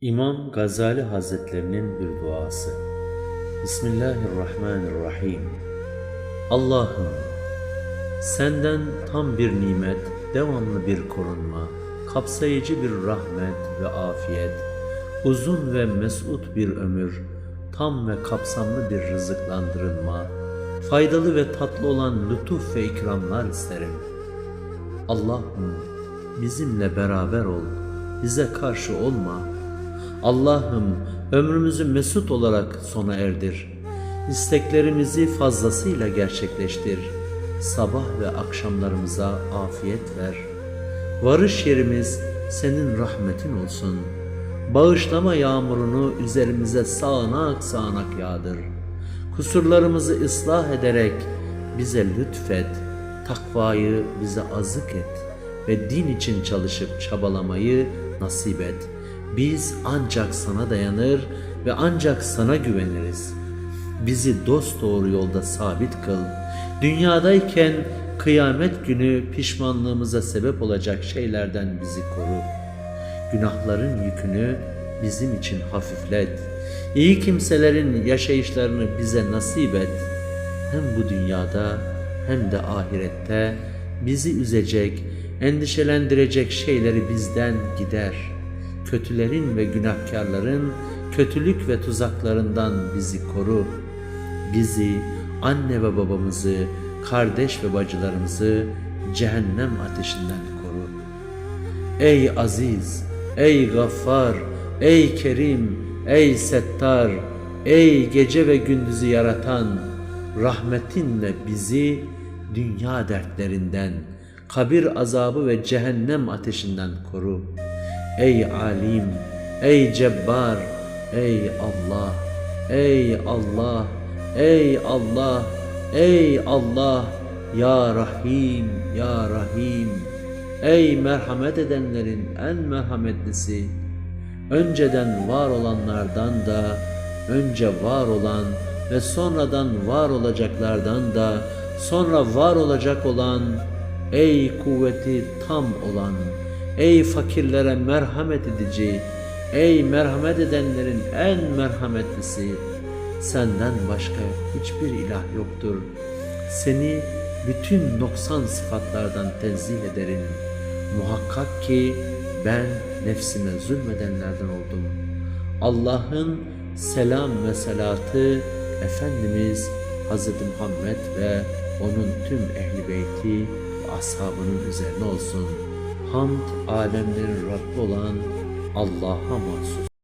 İmam Gazali Hazretlerinin bir duası. Bismillahirrahmanirrahim. Allah'ım senden tam bir nimet, devamlı bir korunma, kapsayıcı bir rahmet ve afiyet, uzun ve mesut bir ömür, tam ve kapsamlı bir rızıklandırılma, faydalı ve tatlı olan lütuf ve ikramlar isterim. Allah'ım bizimle beraber ol, bize karşı olma. Allah'ım ömrümüzü mesut olarak sona erdir. İsteklerimizi fazlasıyla gerçekleştir. Sabah ve akşamlarımıza afiyet ver. Varış yerimiz senin rahmetin olsun. Bağışlama yağmurunu üzerimize sağanak sağanak yağdır. Kusurlarımızı ıslah ederek bize lütfet. Takvayı bize azık et ve din için çalışıp çabalamayı nasip et. Biz ancak sana dayanır ve ancak sana güveniriz. Bizi dost doğru yolda sabit kıl. Dünyadayken kıyamet günü pişmanlığımıza sebep olacak şeylerden bizi koru. Günahların yükünü bizim için hafiflet. İyi kimselerin yaşayışlarını bize nasip et. Hem bu dünyada hem de ahirette bizi üzecek, endişelendirecek şeyleri bizden gider. Kötülerin ve günahkarların kötülük ve tuzaklarından bizi koru. Bizi, anne ve babamızı, kardeş ve bacılarımızı cehennem ateşinden koru. Ey aziz, ey gaffar, ey kerim, ey settar, ey gece ve gündüzü yaratan, rahmetinle bizi dünya dertlerinden, kabir azabı ve cehennem ateşinden koru. Ey alim, ey cebbar, ey Allah, ey Allah, ey Allah, ey Allah, ya Rahim, ya Rahim. Ey merhamet edenlerin en merhametlisi, önceden var olanlardan da, önce var olan ve sonradan var olacaklardan da, sonra var olacak olan, ey kuvveti tam olan, ey fakirlere merhamet edici, ey merhamet edenlerin en merhametlisi, senden başka hiçbir ilah yoktur. Seni bütün noksan sıfatlardan tenzih ederim. Muhakkak ki ben nefsime zulmedenlerden oldum. Allah'ın selam ve salatı Efendimiz Hz. Muhammed ve onun tüm ehli beyti ashabının üzerine olsun. Hamd alemlerin Rabbi olan Allah'a mahsus.